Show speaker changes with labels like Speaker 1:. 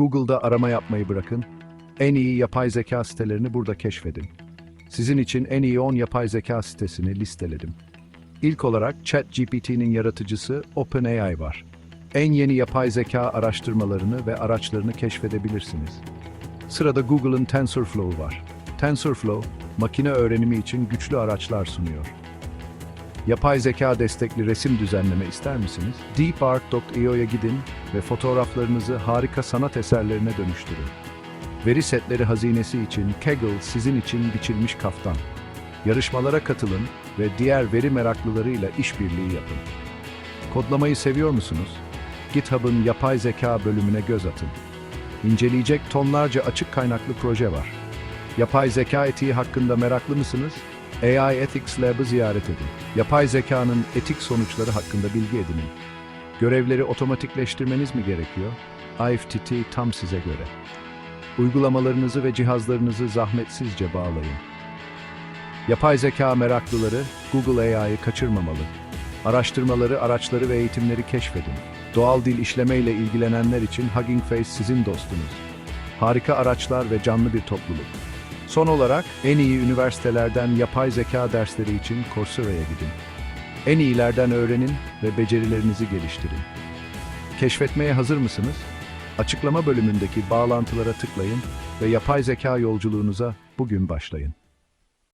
Speaker 1: Google'da arama yapmayı bırakın. En iyi yapay zeka sitelerini burada keşfedin. Sizin için en iyi 10 yapay zeka sitesini listeledim. İlk olarak ChatGPT'nin yaratıcısı OpenAI var. En yeni yapay zeka araştırmalarını ve araçlarını keşfedebilirsiniz. Sırada Google'ın TensorFlow var. TensorFlow, makine öğrenimi için güçlü araçlar sunuyor. Yapay zeka destekli resim düzenleme ister misiniz? DeepArt.io'ya gidin ve fotoğraflarınızı harika sanat eserlerine dönüştürün. Veri setleri hazinesi için Kaggle sizin için biçilmiş kaftan. Yarışmalara katılın ve diğer veri meraklılarıyla işbirliği yapın. Kodlamayı seviyor musunuz? GitHub'ın yapay zeka bölümüne göz atın. İnceleyecek tonlarca açık kaynaklı proje var. Yapay zeka etiği hakkında meraklı mısınız? AI Ethics Lab'ı ziyaret edin. Yapay zekanın etik sonuçları hakkında bilgi edinin. Görevleri otomatikleştirmeniz mi gerekiyor? IFTT tam size göre. Uygulamalarınızı ve cihazlarınızı zahmetsizce bağlayın. Yapay zeka meraklıları Google AI'yı kaçırmamalı. Araştırmaları, araçları ve eğitimleri keşfedin. Doğal dil işleme ile ilgilenenler için Hugging Face sizin dostunuz. Harika araçlar ve canlı bir topluluk. Son olarak en iyi üniversitelerden yapay zeka dersleri için Coursera'ya gidin. En iyilerden öğrenin ve becerilerinizi geliştirin. Keşfetmeye hazır mısınız? Açıklama bölümündeki bağlantılara tıklayın ve yapay zeka yolculuğunuza bugün başlayın.